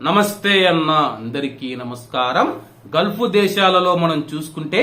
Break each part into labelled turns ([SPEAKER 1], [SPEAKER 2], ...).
[SPEAKER 1] నమస్తే అన్న అందరికీ నమస్కారం. గల్ఫ్ దేశాలలో మనం చూసుకుంటే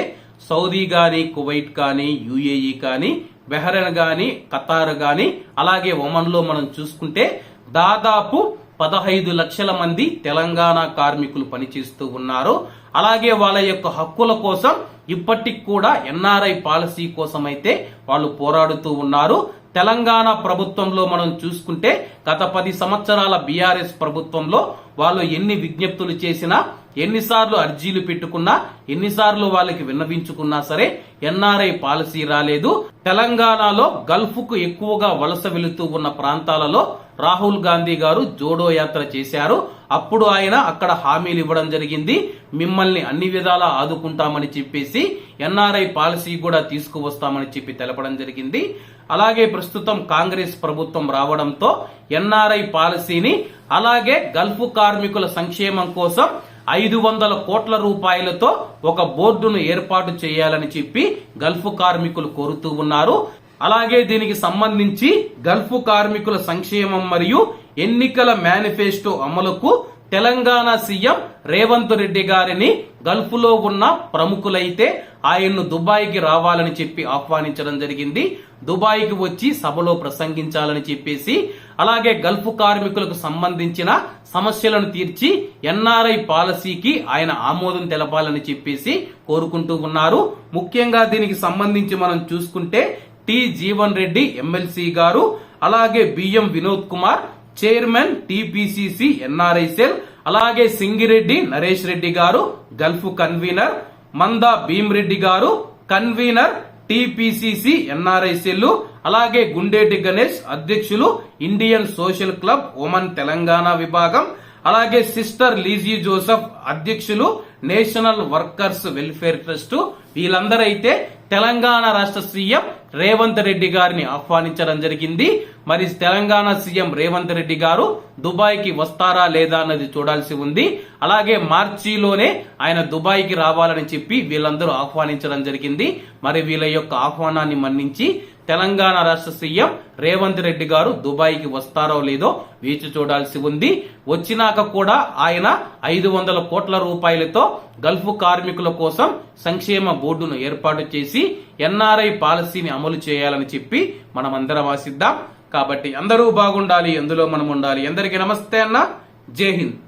[SPEAKER 1] సౌదీ గాని కువైట్ కానీ యుఏఈ కానీ బెహ్రెన్ గాని ఖతార్ గాని అలాగే ఒమన్లో మనం చూసుకుంటే దాదాపు పదహైదు లక్షల మంది తెలంగాణ కార్మికులు పనిచేస్తూ ఉన్నారు. అలాగే వాళ్ళ యొక్క హక్కుల కోసం ఇప్పటికి కూడా ఎన్ఆర్ఐ పాలసీ కోసం అయితే వాళ్ళు పోరాడుతూ ఉన్నారు. తెలంగాణ ప్రభుత్వంలో మనం చూసుకుంటే గత పది సంవత్సరాల బీఆర్ఎస్ ప్రభుత్వంలో వాళ్ళు ఎన్ని విజ్ఞప్తులు చేసినా ఎన్నిసార్లు అర్జీలు పెట్టుకున్నా ఎన్నిసార్లు వాళ్ళకి విన్నవించుకున్నా సరే ఎన్ఆర్ఐ పాలసీ రాలేదు. తెలంగాణలో గల్ఫ్కు ఎక్కువగా వలస వెళుతూ ఉన్న ప్రాంతాలలో రాహుల్ గాంధీ గారు జోడో యాత్ర చేశారు. అప్పుడు ఆయన అక్కడ హామీలు ఇవ్వడం జరిగింది. మిమ్మల్ని అన్ని విధాలా ఆదుకుంటామని చెప్పేసి ఎన్ఆర్ఐ పాలసీ కూడా తీసుకువస్తామని చెప్పి తెలపడం జరిగింది. అలాగే ప్రస్తుతం కాంగ్రెస్ ప్రభుత్వం రావడంతో ఎన్ఆర్ఐ పాలసీని అలాగే గల్ఫ్ కార్మికుల సంక్షేమం కోసం ఐదు వందల కోట్ల రూపాయలతో ఒక బోర్డును ఏర్పాటు చేయాలని చెప్పి గల్ఫ్ కార్మికులు కోరుతూ ఉన్నారు. అలాగే దీనికి సంబంధించి గల్ఫ్ కార్మికుల సంక్షేమం మరియు ఎన్నికల మేనిఫెస్టో అమలుకు తెలంగాణ సీఎం రేవంత్ రెడ్డి గారిని గల్ఫ్లో ఉన్న ప్రముఖులైతే ఆయన్ను దుబాయ్కి రావాలని చెప్పి ఆహ్వానించడం జరిగింది. దుబాయ్కి వచ్చి సభలో ప్రసంగించాలని చెప్పేసి అలాగే గల్ఫ్ కార్మికులకు సంబంధించిన సమస్యలను తీర్చి ఎన్ఆర్ఐ పాలసీకి ఆయన ఆమోదం తెలపాలని చెప్పేసి కోరుకుంటూ ఉన్నారు. ముఖ్యంగా దీనికి సంబంధించి మనం చూసుకుంటే టి జీవన్ రెడ్డి ఎమ్మెల్సీ గారు అలాగే B M Vinod Kumar chairman TPCC NRI cell అలాగే సింగిరెడ్డి నరేష్ రెడ్డి గారు గల్ఫ్ కన్వీనర్ మందా భీమరెడ్డి గారు కన్వీనర్ టిపిసిసి ఎన్ఆర్ఐసెల్ అలాగే గుండేటి గణేష్ అధ్యక్షులు Indian social club women Telangana విభాగం అలాగే సిస్టర్ లీజీ జోసెఫ్ అధ్యక్షులు నేషనల్ వర్కర్స్ వెల్ఫేర్ ట్రస్ట్ వీళ్ళందరైతే తెలంగాణ రాష్ట్ర సీఎం రేవంత్ రెడ్డి గారిని ఆహ్వానించడం జరిగింది. మరి తెలంగాణ సీఎం రేవంత్ రెడ్డి గారు దుబాయ్కి వస్తారా లేదా అన్నది చూడాల్సి ఉంది. అలాగే మార్చిలోనే ఆయన దుబాయ్కి రావాలని చెప్పి వీళ్ళందరూ ఆహ్వానించడం జరిగింది. మరి వీళ్ళ యొక్క ఆహ్వానాన్ని మన్నించి తెలంగాణ రాష్ట్ర సీఎం రేవంత్ రెడ్డి గారు దుబాయ్కి వస్తారో లేదో వేచి చూడాల్సి ఉంది. వచ్చినాక కూడా ఆయన ఐదు వందల కోట్ల రూపాయలతో గల్ఫ్ కార్మికుల కోసం సంక్షేమ బోర్డును ఏర్పాటు చేసి ఎన్ఆర్ఐ పాలసీని అమలు చేయాలని చెప్పి మనం అందరం ఆశిద్దాం. కాబట్టి అందరూ బాగుండాలి ఎందులో మనం ఉండాలి. అందరికీ నమస్తే అన్న. జై హింద్.